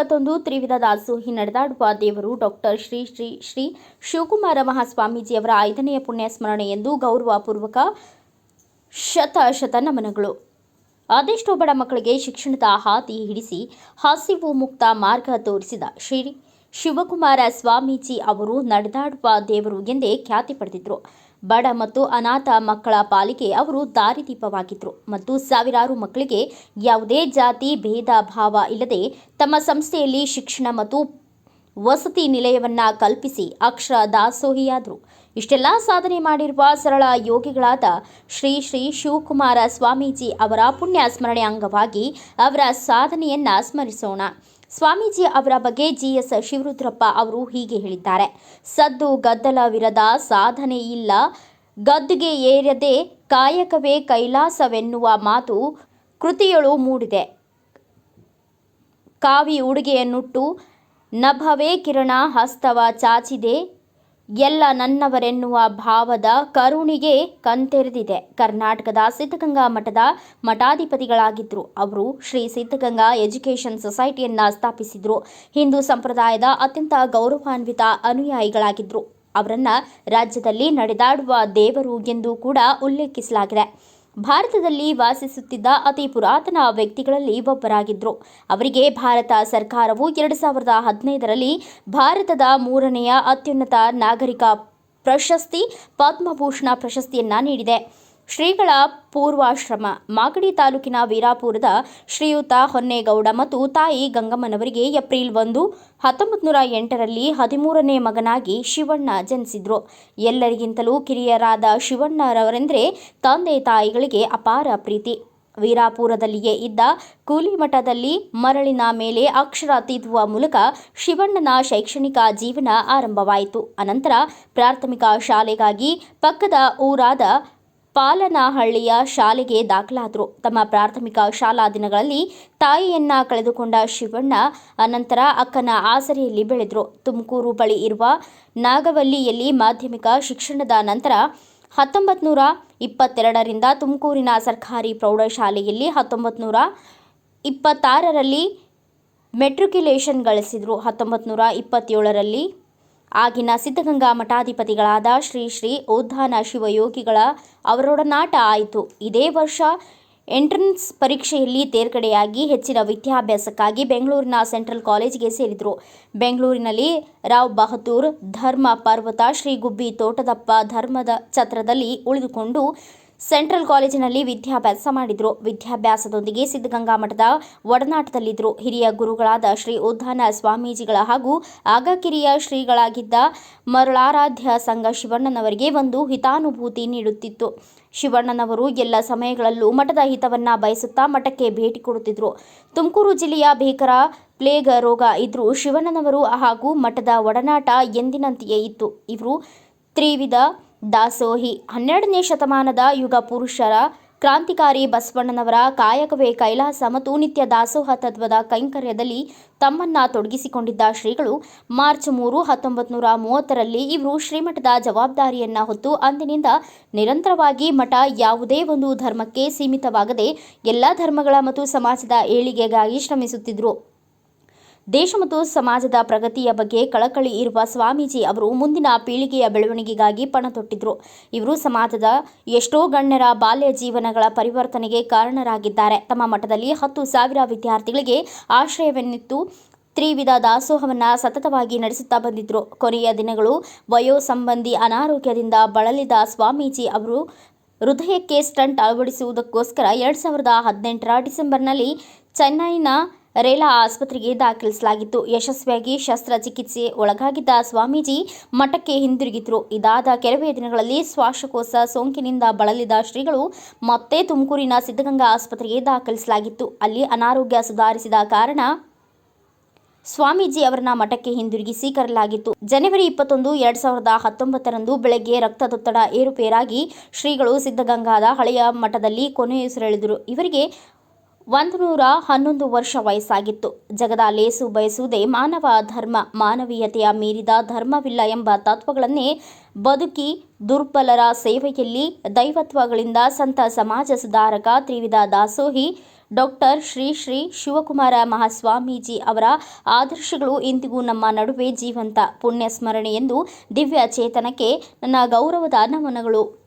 ಇಪ್ಪತ್ತೊಂದು ತ್ರಿವಿಧ ದಾಸೋಹಿ ನಡೆದಾಡುವ ದೇವರು ಡಾಕ್ಟರ್ ಶ್ರೀ ಶ್ರೀ ಶ್ರೀ ಶಿವಕುಮಾರ ಮಹಾಸ್ವಾಮೀಜಿಯವರ ಐದನೆಯ ಪುಣ್ಯ ಸ್ಮರಣೆ ಎಂದು ಗೌರವಪೂರ್ವಕ ಶತ ಶತ ನಮನಗಳು. ಅದೆಷ್ಟೋ ಬಡ ಮಕ್ಕಳಿಗೆ ಶಿಕ್ಷಣದ ಹಾತಿ ಹಿಡಿಸಿ ಹಸಿವು ಮುಕ್ತ ಮಾರ್ಗ ತೋರಿಸಿದ ಶ್ರೀ ಶಿವಕುಮಾರ ಸ್ವಾಮೀಜಿ ಅವರು ನಡೆದಾಡುವ ದೇವರು ಎಂದೇ ಖ್ಯಾತಿ ಪಡೆದಿದ್ದರು ಬಡ ಮತ್ತು ಅನಾಥ ಮಕ್ಕಳ ಪಾಲಿಗೆ ಅವರು ದಾರಿದೀಪವಾಗಿದ್ದರು ಮತ್ತು ಸಾವಿರಾರು ಮಕ್ಕಳಿಗೆ ಯಾವುದೇ ಜಾತಿ, ಭೇದ, ಭಾವ ಇಲ್ಲದೆ ತಮ್ಮ ಸಂಸ್ಥೆಯಲ್ಲಿ ಶಿಕ್ಷಣ ಮತ್ತು ವಸತಿ ನಿಲಯವನ್ನು ಕಲ್ಪಿಸಿ ಅಕ್ಷರ ದಾಸೋಹಿಯಾದರು. ಇಷ್ಟೆಲ್ಲ ಸಾಧನೆ ಮಾಡಿರುವ ಸರಳ ಯೋಗಿಗಳಾದ ಶ್ರೀ ಶ್ರೀ ಶಿವಕುಮಾರ ಸ್ವಾಮೀಜಿ ಅವರ ಪುಣ್ಯ ಸ್ಮರಣೆ ಅಂಗವಾಗಿ ಅವರ ಸಾಧನೆಯನ್ನ ಸ್ಮರಿಸೋಣ. ಸ್ವಾಮೀಜಿ ಅವರ ಬಗ್ಗೆ ಜಿಎಸ್ ಶಿವರುದ್ರಪ್ಪ ಅವರು ಹೀಗೆ ಹೇಳಿದ್ದಾರೆ. ಸದ್ದು ಗದ್ದಲವಿರದ ಸಾಧನೆ ಇಲ್ಲ. ಗದ್ದುಗೆ ಏರದೆ ಕಾಯಕವೇ ಕೈಲಾಸವೆನ್ನುವ ಮಾತು ಕೃತಿಯೊಳು ಮೂಡಿದೆ. ಕಾವಿ ಉಡುಗೆಯನ್ನುಟ್ಟು, ನಭವೇ ಕಿರಣ ಹಸ್ತವ ಚಾಚಿದೆ. ಎಲ್ಲ ನನ್ನವರೆನ್ನುವ ಭಾವದ ಕರುಣಿಗೆ ಕಂತೆರೆದಿದೆ. ಕರ್ನಾಟಕದ ಸಿದ್ಧಗಂಗಾ ಮಠದ ಮಠಾಧಿಪತಿಗಳಾಗಿದ್ದರು ಅವರು ಶ್ರೀ ಸಿದ್ಧಗಂಗಾ ಎಜುಕೇಷನ್ ಸೊಸೈಟಿಯನ್ನು ಸ್ಥಾಪಿಸಿದರು. ಹಿಂದೂ ಸಂಪ್ರದಾಯದ ಅತ್ಯಂತ ಗೌರವಾನ್ವಿತ ಅನುಯಾಯಿಗಳಾಗಿದ್ದರು ಅವರನ್ನು ರಾಜ್ಯದಲ್ಲಿ ನಡೆದಾಡುವ ದೇವರು ಎಂದು ಕೂಡ ಉಲ್ಲೇಖಿಸಲಾಗಿದೆ. ಭಾರತದಲ್ಲಿ ವಾಸಿಸುತ್ತಿದ್ದ ಅತಿ ಪುರಾತನ ವ್ಯಕ್ತಿಗಳಲ್ಲಿ ಒಬ್ಬರಾಗಿದ್ದರು ಅವರಿಗೆ ಭಾರತ ಸರ್ಕಾರವು ಎರಡು ಸಾವಿರದ ಹದಿನೈದರಲ್ಲಿ ಭಾರತದ ಮೂರನೆಯ ಅತ್ಯುನ್ನತ ನಾಗರಿಕ ಪ್ರಶಸ್ತಿ, ಪದ್ಮಭೂಷಣ ಪ್ರಶಸ್ತಿಯನ್ನು ನೀಡಿದೆ. ಶ್ರೀಗಳ ಪೂರ್ವಾಶ್ರಮ, ಮಾಗಡಿ ತಾಲೂಕಿನ ವೀರಾಪುರದ ಶ್ರೀಯುತ ಹೊನ್ನೇಗೌಡ ಮತ್ತು ತಾಯಿ ಗಂಗಮ್ಮನವರಿಗೆ ಏಪ್ರಿಲ್ ಒಂದು ಹತ್ತೊಂಬತ್ತು ನೂರ ಎಂಟರಲ್ಲಿ ಹದಿಮೂರನೇ ಮಗನಾಗಿ ಶಿವಣ್ಣ ಜನಿಸಿದ್ರು. ಎಲ್ಲರಿಗಿಂತಲೂ ಕಿರಿಯರಾದ ಶಿವಣ್ಣರವರೆಂದರೆ ತಂದೆ ತಾಯಿಗಳಿಗೆ ಅಪಾರ ಪ್ರೀತಿ. ವೀರಾಪುರದಲ್ಲಿಯೇ ಇದ್ದ ಕೂಲಿಮಠದಲ್ಲಿ ಮರಳಿನ ಮೇಲೆ ಅಕ್ಷರ ತಿದ್ದುವ ಮೂಲಕ ಶಿವಣ್ಣನ ಶೈಕ್ಷಣಿಕ ಜೀವನ ಆರಂಭವಾಯಿತು. ಅನಂತರ ಪ್ರಾಥಮಿಕ ಶಾಲೆಗಾಗಿ ಪಕ್ಕದ ಊರಾದ ಪಾಲನಹಳ್ಳಿಯ ಶಾಲೆಗೆ ದಾಖಲಾದರು. ತಮ್ಮ ಪ್ರಾಥಮಿಕ ಶಾಲಾ ದಿನಗಳಲ್ಲಿ ತಾಯಿಯನ್ನ ಕಳೆದುಕೊಂಡ ಶಿವಣ್ಣ, ಅನಂತರ ಅಕ್ಕನ ಆಸರೆಯಲ್ಲಿ ಬೆಳೆದರು. ತುಮಕೂರು ಬಳಿ ಇರುವ ನಾಗವಲ್ಲಿಯಲ್ಲಿ ಮಾಧ್ಯಮಿಕ ಶಿಕ್ಷಣದ ನಂತರ ಹತ್ತೊಂಬತ್ತು ನೂರ ಇಪ್ಪತ್ತೆರಡರಿಂದ ತುಮಕೂರಿನ ಸರ್ಕಾರಿ ಪ್ರೌಢಶಾಲೆಯಲ್ಲಿ ಹತ್ತೊಂಬತ್ತು ನೂರ ಇಪ್ಪತ್ತಾರರಲ್ಲಿ ಮೆಟ್ರಿಕ್ಯುಲೇಷನ್ ಗಳಿಸಿದರು. ಹತ್ತೊಂಬತ್ತು ನೂರ ಇಪ್ಪತ್ತೇಳರಲ್ಲಿ ಆಗಿನ ಸಿದ್ಧಗಂಗಾ ಮಠಾಧಿಪತಿಗಳಾದ ಶ್ರೀ ಶ್ರೀ ಉದ್ಧಾನ ಶಿವಯೋಗಿಗಳ ಅವರೊಡನಾಟ ಆಯಿತು. ಇದೇ ವರ್ಷ ಎಂಟ್ರೆನ್ಸ್ ಪರೀಕ್ಷೆಯಲ್ಲಿ ತೇರ್ಗಡೆಯಾಗಿ ಹೆಚ್ಚಿನ ವಿದ್ಯಾಭ್ಯಾಸಕ್ಕಾಗಿ ಬೆಂಗಳೂರಿನ ಸೆಂಟ್ರಲ್ ಕಾಲೇಜಿಗೆ ಸೇರಿದರು. ಬೆಂಗಳೂರಿನಲ್ಲಿ ರಾವ್ ಬಹದ್ದೂರ್ ಧರ್ಮ ಪರ್ವತ ಶ್ರೀ ಗುಬ್ಬಿ ತೋಟದಪ್ಪ ಧರ್ಮದ ಛತ್ರದಲ್ಲಿ ಉಳಿದುಕೊಂಡು ಸೆಂಟ್ರಲ್ ಕಾಲೇಜಿನಲ್ಲಿ ವಿದ್ಯಾಭ್ಯಾಸ ಮಾಡಿದರು. ವಿದ್ಯಾಭ್ಯಾಸದೊಂದಿಗೆ ಸಿದ್ಧಗಂಗಾ ಮಠದ ಒಡನಾಟದಲ್ಲಿದ್ದರು ಹಿರಿಯ ಗುರುಗಳಾದ ಶ್ರೀ ಉದ್ದಾನ ಸ್ವಾಮೀಜಿಗಳ ಹಾಗೂ ಆಗಕಿರಿಯ ಶ್ರೀಗಳಾಗಿದ್ದ ಮರುಳಾರಾಧ್ಯ ಸಂಘ ಶಿವಣ್ಣನವರಿಗೆ ಒಂದು ಹಿತಾನುಭೂತಿ ನೀಡುತ್ತಿತ್ತು. ಶಿವಣ್ಣನವರು ಎಲ್ಲ ಸಮಯಗಳಲ್ಲೂ ಮಠದ ಹಿತವನ್ನು ಬಯಸುತ್ತಾ ಮಠಕ್ಕೆ ಭೇಟಿ ಕೊಡುತ್ತಿದ್ದರು ತುಮಕೂರು ಜಿಲ್ಲೆಯ ಭೀಕರ ಪ್ಲೇಗ್ ರೋಗ ಇದ್ರೂ ಶಿವಣ್ಣನವರು ಹಾಗೂ ಮಠದ ಒಡನಾಟ ಎಂದಿನಂತೆಯೇ ಇತ್ತು. ಇವರು ತ್ರಿವಿಧ ದಾಸೋಹಿ ಹನ್ನೆರಡನೇ ಶತಮಾನದ ಯುಗ ಪುರುಷರ ಕ್ರಾಂತಿಕಾರಿ ಬಸವಣ್ಣನವರ ಕಾಯಕವೇ ಕೈಲಾಸ ಮತ್ತು ನಿತ್ಯ ದಾಸೋಹ ತತ್ವದ ಕೈಂಕರ್ಯದಲ್ಲಿ ತಮ್ಮನ್ನ ತೊಡಗಿಸಿಕೊಂಡಿದ್ದ ಶ್ರೀಗಳು ಮಾರ್ಚ್ ಮೂರು ಹತ್ತೊಂಬತ್ತು ನೂರ ಮೂವತ್ತರಲ್ಲಿ ಇವರು ಶ್ರೀಮಠದ ಜವಾಬ್ದಾರಿಯನ್ನ ಹೊತ್ತು ಅಂದಿನಿಂದ ನಿರಂತರವಾಗಿ ಮಠ ಯಾವುದೇ ಒಂದು ಧರ್ಮಕ್ಕೆ ಸೀಮಿತವಾಗದೆ ಎಲ್ಲ ಧರ್ಮಗಳ ಮತ್ತು ಸಮಾಜದ ಏಳಿಗೆಗಾಗಿ ಶ್ರಮಿಸುತ್ತಿದ್ದರು ದೇಶ ಮತ್ತು ಸಮಾಜದ ಪ್ರಗತಿಯ ಬಗ್ಗೆ ಕಳಕಳಿ ಇರುವ ಸ್ವಾಮೀಜಿ ಅವರು ಮುಂದಿನ ಪೀಳಿಗೆಯ ಬೆಳವಣಿಗೆಗಾಗಿ ಪಣ ತೊಟ್ಟಿದ್ರು. ಇವರು ಸಮಾಜದ ಎಷ್ಟೋ ಗಣ್ಯರ ಬಾಲ್ಯ ಜೀವನಗಳ ಪರಿವರ್ತನೆಗೆ ಕಾರಣರಾಗಿದ್ದಾರೆ. ತಮ್ಮ ಮಠದಲ್ಲಿ ಹತ್ತು ಸಾವಿರ ವಿದ್ಯಾರ್ಥಿಗಳಿಗೆ ಆಶ್ರಯವೆನ್ನಿತ್ತು ತ್ರಿವಿಧ ದಾಸೋಹವನ್ನು ಸತತವಾಗಿ ನಡೆಸುತ್ತಾ ಬಂದಿದ್ದರು ಕೊನೆಯ ದಿನಗಳು ವಯೋ ಸಂಬಂಧಿ ಅನಾರೋಗ್ಯದಿಂದ ಬಳಲಿದ ಸ್ವಾಮೀಜಿ ಅವರು ಹೃದಯಕ್ಕೆ ಸ್ಟಂಟ್ ಅಳವಡಿಸುವುದಕ್ಕೋಸ್ಕರ ಎರಡು ಸಾವಿರದ ಹದಿನೆಂಟರ ಡಿಸೆಂಬರ್ನಲ್ಲಿ ಚೆನ್ನೈನ ರೇಲಾ ಆಸ್ಪತ್ರೆಗೆ ದಾಖಲಿಸಲಾಗಿತ್ತು. ಯಶಸ್ವಿಯಾಗಿ ಶಸ್ತ್ರಚಿಕಿತ್ಸೆ ಒಳಗಾಗಿದ್ದ ಸ್ವಾಮೀಜಿ ಮಠಕ್ಕೆ ಹಿಂದಿರುಗಿದ್ರು. ಇದಾದ ಕೆಲವೇ ದಿನಗಳಲ್ಲಿ ಶ್ವಾಸಕೋಶ ಸೋಂಕಿನಿಂದ ಬಳಲಿದ ಶ್ರೀಗಳು ಮತ್ತೆ ತುಮಕೂರಿನ ಸಿದ್ಧಗಂಗಾ ಆಸ್ಪತ್ರೆಗೆ ದಾಖಲಿಸಲಾಗಿತ್ತು. ಅಲ್ಲಿ ಅನಾರೋಗ್ಯ ಸುಧಾರಿಸಿದ ಕಾರಣ ಸ್ವಾಮೀಜಿ ಅವರನ್ನ ಮಠಕ್ಕೆ ಹಿಂದಿರುಗಿಸಿ ಕರಲಾಗಿತ್ತು ಜನವರಿ ಇಪ್ಪತ್ತೊಂದು, ಎರಡ್ ಸಾವಿರದ ಹತ್ತೊಂಬತ್ತರಂದು ಬೆಳಗ್ಗೆ ರಕ್ತದೊತ್ತಡ ಏರುಪೇರಾಗಿ ಶ್ರೀಗಳು ಸಿದ್ಧಗಂಗಾದ ಹಳೆಯ ಮಠದಲ್ಲಿ ಕೊನೆಯುಸಿರೆಳೆದರು. ಇವರಿಗೆ ಒಂದು ನೂರ ಹನ್ನೊಂದು ವರ್ಷ ವಯಸ್ಸಾಗಿತ್ತು. ಜಗದ ಲೇಸು ಬಯಸುವುದೇ ಮಾನವ ಧರ್ಮ. ಮಾನವೀಯತೆಯ ಮೀರಿದ ಧರ್ಮವಿಲ್ಲ ಎಂಬ ತತ್ವಗಳನ್ನೇ ಬದುಕಿ ದುರ್ಬಲರ ಸೇವೆಯಲ್ಲಿ ದೈವತ್ವಗಳಿಂದ ಸಂತ ಸಮಾಜ ಸುಧಾರಕ ತ್ರಿವಿಧ ದಾಸೋಹಿ ಡಾಕ್ಟರ್ ಶ್ರೀ ಶ್ರೀ ಶಿವಕುಮಾರ ಮಹಾಸ್ವಾಮೀಜಿ ಅವರ ಆದರ್ಶಗಳು ಇಂದಿಗೂ ನಮ್ಮ ನಡುವೆ ಜೀವಂತ. ಪುಣ್ಯ ಸ್ಮರಣೆ ಎಂದು ದಿವ್ಯ ಚೇತನಕ್ಕೆ ನನ್ನ ಗೌರವದ ನಮನಗಳು.